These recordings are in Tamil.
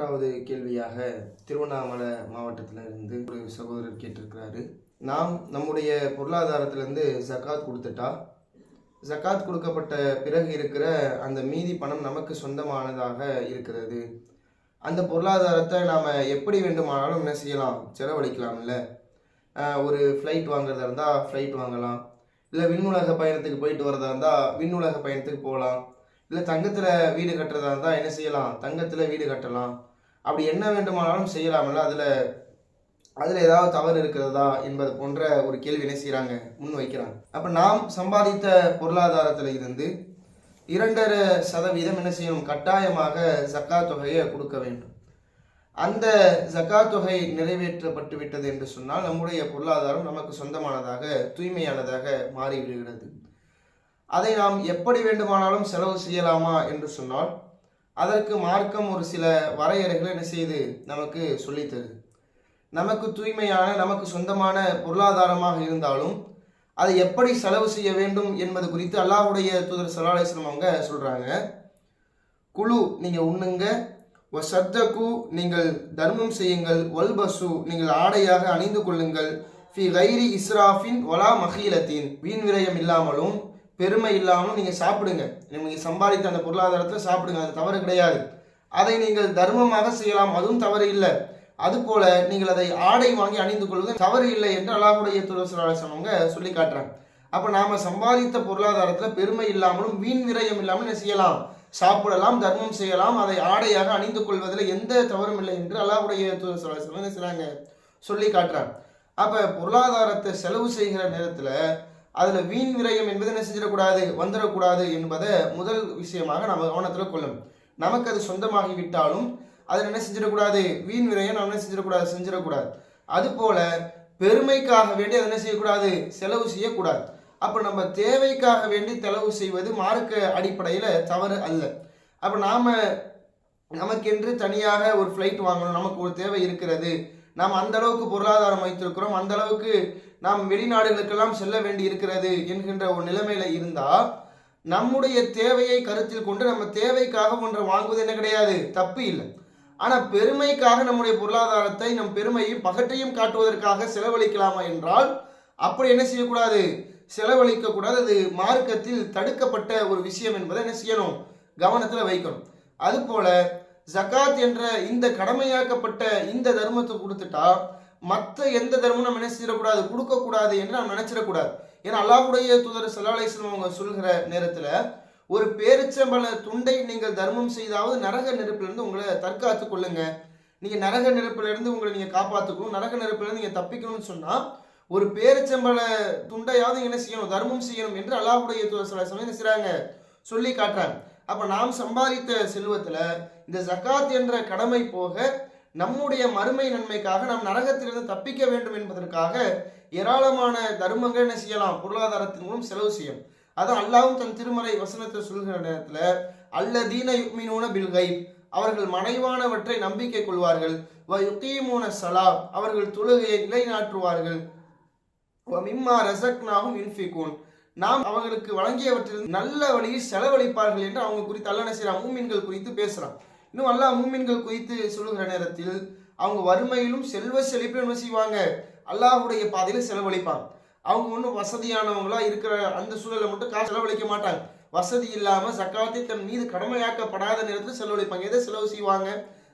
மூன்றாவது கேள்வியாக திருவண்ணாமலை மாவட்டத்தில் இருந்து ஒரு சகோதரர் கேட்டிருக்கிறாரு. நாம் நம்முடைய பொருளாதாரத்திலேருந்து ஜக்காத் கொடுத்துட்டா? ஜக்காத் கொடுக்கப்பட்ட பிறகு இருக்கிற அந்த மீதி பணம் நமக்கு சொந்தமானதாக இருக்கிறது. அந்த பொருளாதாரத்தை நாம் எப்படி வேண்டுமானாலும் என்ன செய்யலாம்? செலவழிக்கலாம்ல. ஒரு ஃப்ளைட் வாங்குறதா இருந்தால் ஃப்ளைட் வாங்கலாம். இல்லை விண்ணுலக பயணத்துக்கு போயிட்டு வரதா இருந்தால் விண்ணுலக பயணத்துக்கு போகலாம். இல்லை தங்கத்தில் வீடு கட்டுறதா இருந்தால் என்ன செய்யலாம்? தங்கத்தில் வீடு கட்டலாம். அப்படி என்ன வேண்டுமானாலும் செய்யலாம்ல? அதில் அதில் ஏதாவது தவறு இருக்கிறதா என்பது போன்ற ஒரு கேள்வி என்ன செய்கிறாங்க முன் வைக்கிறாங்க அப்போ நாம் சம்பாதித்த பொருளாதாரத்தில் இருந்து இரண்டரை சதவீதம் என்ன செய்யணும்? கட்டாயமாக சக்கா தொகையை கொடுக்க வேண்டும். அந்த சக்கா தொகை நிறைவேற்றப்பட்டு விட்டது என்று சொன்னால் நம்முடைய பொருளாதாரம் நமக்கு சொந்தமானதாக தூய்மையானதாக மாறிவிடுகிறது. அதை நாம் எப்படி வேண்டுமானாலும் செலவு செய்யலாமா என்று சொன்னால் அதற்கு மார்க்கம் ஒரு சில வரையறைகளை என்ன செய்யுது நமக்கு சொல்லித் தருது நமக்கு தூய்மையான நமக்கு சொந்தமான பொருளாதாரமாக இருந்தாலும் அதை எப்படி செலவு செய்ய வேண்டும் என்பது குறித்து அல்லாஹுடைய தூதர் சலாலேஸ்வரம் அவங்க சொல்கிறாங்க குழு நீங்கள் உண்ணுங்க ஒ சத்தகு நீங்கள் தர்மம் செய்யுங்கள் ஒல்பசு நீங்கள் ஆடையாக அணிந்து கொள்ளுங்கள் ஃபி கைரி இஸ்ராஃபின் ஒலா மஹீலத்தின் வீண் விரயம் இல்லாமலும் பெருமை இல்லாமலும் நீங்கள் சாப்பிடுங்க. நீங்கள் சம்பாதித்த அந்த பொருளாதாரத்தில் சாப்பிடுங்க. அது தவறு கிடையாது. அதை நீங்கள் தர்மமாக செய்யலாம். அதுவும் தவறு இல்லை. அதுபோல நீங்கள் அதை ஆடை வாங்கி அணிந்து கொள்வது தவறு இல்லை என்று அல்லாஹுடைய துரசனவங்க சொல்லி காட்டுறாங்க. அப்போ நாம் சம்பாதித்த பொருளாதாரத்தில் பெருமை இல்லாமலும் வீண் விரயம் இல்லாமல் என்ன செய்யலாம்? சாப்பிடலாம் தர்மம் செய்யலாம் அதை ஆடையாக அணிந்து கொள்வதில் எந்த தவறும் இல்லை என்று அல்லாஹுடைய துரசனம் என்ன சொல்லி காட்டுறாங்க. அப்போ பொருளாதாரத்தை செலவு செய்கிற நேரத்தில் அதில் வீண் விரயம் என்பது என்ன செஞ்சிடக்கூடாது? வந்துடக்கூடாது என்பதை முதல் விஷயமாக நம்ம கவனத்தில் கொள்ளணும். நமக்கு அது சொந்தமாகிவிட்டாலும் அதில் என்ன செஞ்சிடக்கூடாது? வீண் விரயம் நம்ம என்ன செஞ்சிடக்கூடாது? செஞ்சிடக்கூடாது. அதுபோல பெருமைக்காக வேண்டி அதை என்ன செய்யக்கூடாது? செலவு செய்யக்கூடாது. அப்போ நம்ம தேவைக்காக வேண்டி செலவு செய்வது மார்க்க அடிப்படையில் தவறு அல்ல. அப்போ நாம் நமக்கென்று தனியாக ஒரு ஃப்ளைட் வாங்கணும். நமக்கு ஒரு தேவை இருக்கிறது. நாம் அந்த அளவுக்கு பொருளாதாரம் வைத்திருக்கிறோம். அந்த அளவுக்கு நாம் வெளிநாடுகளுக்கெல்லாம் செல்ல வேண்டி இருக்கிறது என்கின்ற ஒரு நிலைமையில இருந்தா நம்முடைய தேவையை கருத்தில் கொண்டு நம்ம தேவைக்காக ஒன்றை வாங்குவது என்ன கிடையாது? தப்பு இல்லை. ஆனா பெருமைக்காக நம்முடைய பொருளாதாரத்தை நம் பெருமையும் பகட்டையும் காட்டுவதற்காக செலவழிக்கலாமா என்றால் அப்படி என்ன செய்யக்கூடாது? செலவழிக்க கூடாது அது மார்க்கத்தில் தடுக்கப்பட்ட ஒரு விஷயம் என்பதை என்ன செய்யணும்? கவனத்தில் வைக்கணும். அதுபோல ஜகாத் என்ற இந்த கடமையாக்கப்பட்ட இந்த தர்மத்தை கொடுத்துட்டா மற்ற எந்த தர்மமும் நம்ம என்ன செய்யக்கூடாது? கொடுக்கக்கூடாது என்று நம்ம நினைச்சிடக்கூடாது. ஏன்னா அல்லாஹுடைய தூதர் சல்லாஹிஸ்லாம் அவங்க சொல்கிற நேரத்தில் ஒரு பேரிச்சம்பள துண்டை நீங்கள் தர்மம் செய்தாவது நரக நெருப்பிலிருந்து உங்களை தற்காத்து கொள்ளுங்க. நீங்கள் நரக நெருப்பிலிருந்து உங்களை நீங்கள் காப்பாற்றுக்கணும் நரக நெருப்பிலிருந்து நீங்கள் தப்பிக்கணும்னு சொன்னால் ஒரு பேரிச்சம்பள துண்டையாவது என்ன செய்யணும்? தர்மம் செய்யணும் என்று அல்லாஹுடைய தூதர் சலாஹ் என்ன செய்கிறாங்க சொல்லி காட்டுறாங்க. அப்போ நாம் சம்பாதித்த செல்வத்தில் இந்த ஜக்காத் என்ற கடமை போக நம்முடைய மறுமை நன்மைக்காக நாம் நரகத்திலிருந்து தப்பிக்க வேண்டும் என்பதற்காக ஏராளமான தர்மங்கள் என்ன செய்யலாம்? பொருளாதாரத்தின் மூலம் செலவு செய்யும். அதான் அல்லாவும் தன் திருமறை வசனத்தை சொல்கிற நேரத்தில் அல்லதீன யுக்மினூன பில்கை அவர்கள் மனைவானவற்றை நம்பிக்கை கொள்வார்கள். வ யுகீமூன சலா அவர்கள் தொழுகையை நிலைநாட்டுவார்கள். வ மிம்மா ரசக்னாகும் இன்ஃபிகூன் நாம் அவர்களுக்கு வழங்கியவற்றில் நல்ல வழியில் செலவழிப்பார்கள் என்று அவங்க குறித்து அல்லன செய்யறான்? மூமின்கள் குறித்து பேசுறான். இன்னும் அல்லாஹ் மூமின்கள் குறித்து சொல்லுகிற நேரத்தில் அவங்க வறுமையிலும் செல்வ செழிப்பிலும் என்ன செய்வாங்க? அல்லாஹுடைய பாதையில் செலவழிப்பாங்க. அவங்க ஒன்றும் வசதியானவங்களா இருக்கிற அந்த சூழலை மட்டும் காசு செலவழிக்க மாட்டாங்க. வசதி இல்லாமல் ஜக்காத்தை தன் மீது கடமையாக்கப்படாத நேரத்தில் செலவழிப்பாங்க. எதை செலவு செய்வாங்க?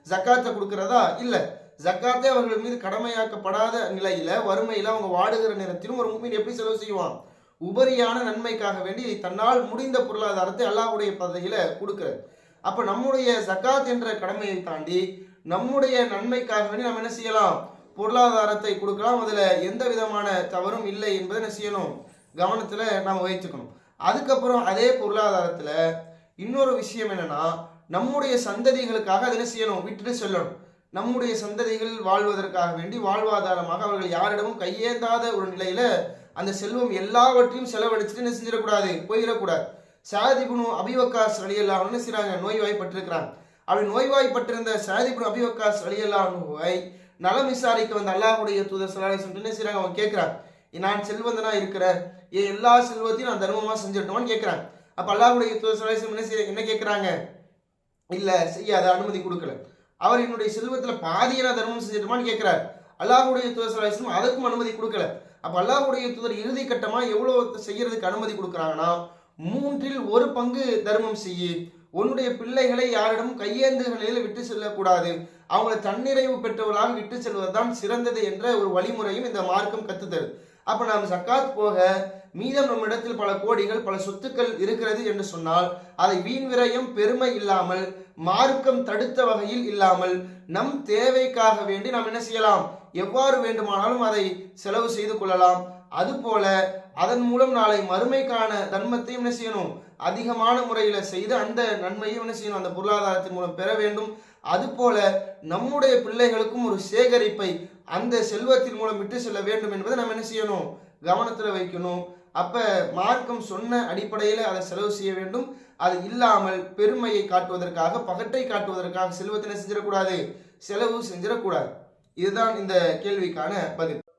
ஜக்காத்தை கொடுக்கறதா? இல்லை. ஜக்காத்தே அவர்கள் மீது கடமையாக்கப்படாத நிலையில வறுமையில அவங்க வாடுகிற நேரத்திலும் ஒரு முக்மீன் எப்படி செலவு செய்வான்? உபரியான நன்மைக்காக வேண்டி தன்னால் முடிந்த பொருளாதாரத்தை அல்லாஹ்வுடைய பதவியில கொடுக்குறது அப்ப நம்முடைய சக்காத் என்ற கடமையை தாண்டி நம்முடைய நன்மைக்காக வேண்டி நம்ம என்ன செய்யலாம்? பொருளாதாரத்தை கொடுக்கலாம். அதுல எந்த விதமான தவறும் இல்லை என்பதை என்ன செய்யணும்? கவனத்துல நாம் வைத்துக்கணும். அதுக்கப்புறம் அதே பொருளாதாரத்துல இன்னொரு விஷயம் என்னன்னா நம்முடைய சந்ததிகளுக்காக அதை என்ன செய்யணும்? விட்டுட்டு செல்லணும். நம்முடைய சந்ததிகள் வாழ்வதற்காக வேண்டி வாழ்வாதாரமாக அவர்கள் யாரிடமும் கையேந்தாத ஒரு நிலையில அந்த செல்வம் எல்லாவற்றையும் செலவழிச்சுட்டு என்ன செஞ்சிடக்கூடாது? போயிடக்கூடாது. சாதிபுனு அபிவக்காஸ் அலியல்லா என்ன செய்கிறாங்க நோய்வாய்ப்பட்டிருக்கிறாங்க. அப்படி நோய்வாய்ப்பட்டிருந்த சாதிபுனு அபிவக்காஸ் அலியல்லானுவை நலம் விசாரிக்க வந்த அல்லாஹுடைய தூதர் சலாலை என்ன செய்கிறாங்க அவங்க கேட்குறான் நான் செல்வந்தனா இருக்கிற? என் எல்லா செல்வத்தையும் நான் தர்மமாக செஞ்சிடணுமான்னு கேட்குறான். அப்போ அல்லாஹுடைய தூதர் சலாலை என்ன செய்ய என்ன கேட்குறாங்க? இல்லை செய்ய செய்யாத அனுமதி கொடுக்கல. அவர் என்னுடைய செல்வத்தில் பாதியை நான் தர்மம் செஞ்சிட்டுமான்னு கேட்குறாரு. அல்லாஹுடைய தூதர் ஸல்லல்லாஹு அதுக்கும் அனுமதி கொடுக்கல. அப்போ அல்லாஹுடைய தூதர் இறுதி கட்டமாக எவ்வளோ செய்யறதுக்கு அனுமதி கொடுக்குறாங்கன்னா மூன்றில் ஒரு பங்கு தர்மம் செய்யி. உன்னுடைய பிள்ளைகளை யாரிடம் கையேந்துகளில் விட்டு செல்லக்கூடாது. அவங்களை தன்னிறைவு பெற்றவர்களாக விட்டு செல்வதுதான் சிறந்தது என்ற ஒரு வழிமுறையும் இந்த மார்க்கம் கத்துத்தருது அப்ப நாம் சக்காத் போக மீதம் நம்மிடத்தில் பல கோடிகள் பல சொத்துக்கள் இருக்கிறது என்று சொன்னால் அதை வீண் விரயம் பெருமை இல்லாமல் மார்க்கம் தடுத்த வகையில் இல்லாமல் நம் தேவைக்காக வேண்டி நாம் என்ன செய்யலாம்? எவ்வாறு வேண்டுமானாலும் அதை செலவு செய்து கொள்ளலாம். அதுபோல அதன் மூலம் நாளை மறுமைக்கான தன்மத்தையும் என்ன செய்யணும்? அதிகமான முறையில் செய்து அந்த நன்மையும் என்ன செய்யணும்? அந்த பொருளாதாரத்தின் மூலம் பெற வேண்டும். அதுபோல நம்முடைய பிள்ளைகளுக்கும் ஒரு சேகரிப்பை அந்த செல்வத்தின் மூலம் விட்டு செல்ல வேண்டும் என்பதை நம்ம என்ன செய்யணும்? கவனத்தில் வைக்கணும். அப்ப மார்க்கம் சொன்ன அடிப்படையில் அதை செலவு செய்ய வேண்டும். அது இல்லாமல் பெருமையை காட்டுவதற்காக பகட்டை காட்டுவதற்காக செல்வத்தினை செஞ்சிடக்கூடாது? செலவு செஞ்சிடக்கூடாது. இதுதான் இந்த கேள்விக்கான பதில்.